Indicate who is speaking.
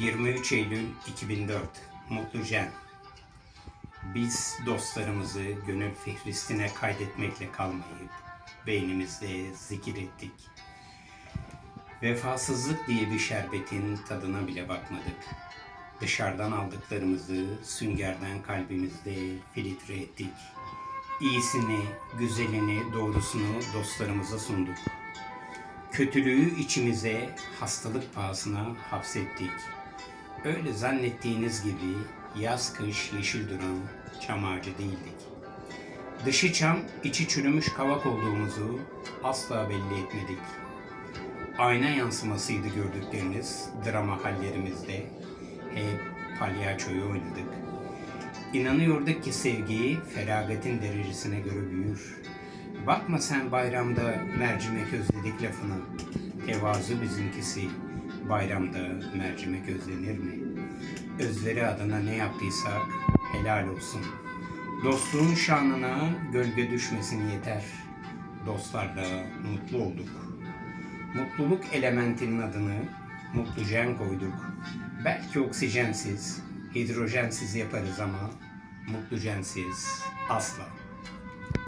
Speaker 1: 23 Eylül 2004 Mutlu Cem Biz dostlarımızı gönül fihristine kaydetmekle kalmayıp beynimizde zikir ettik. Vefasızlık diye bir şerbetin tadına bile bakmadık. Dışarıdan aldıklarımızı süngerden kalbimizde filtre ettik. İyisini, güzelini, doğrusunu dostlarımıza sunduk. Kötülüğü içimize hastalık pahasına hapsettik. Öyle zannettiğiniz gibi yaz kış yeşil duran çam ağacı değildik. Dışı çam, içi çürümüş kavak olduğumuzu asla belli etmedik. Ayna yansımasıydı gördükleriniz drama hallerimizde. Hep palyaçoyu oynadık. İnanıyorduk ki sevgi feragatin derecesine göre büyür. Bakma sen bayramda mercimek özledik lafına. Tevazu bizimkisi. Bayramda mercimek özlenir mi? Özleri adına ne yaptıysak helal olsun. Dostluğun şanına gölge düşmesin yeter. Dostlarla mutlu olduk. Mutluluk elementinin adını mutlujen koyduk. Belki oksijensiz, hidrojensiz yaparız ama mutlujensiz asla.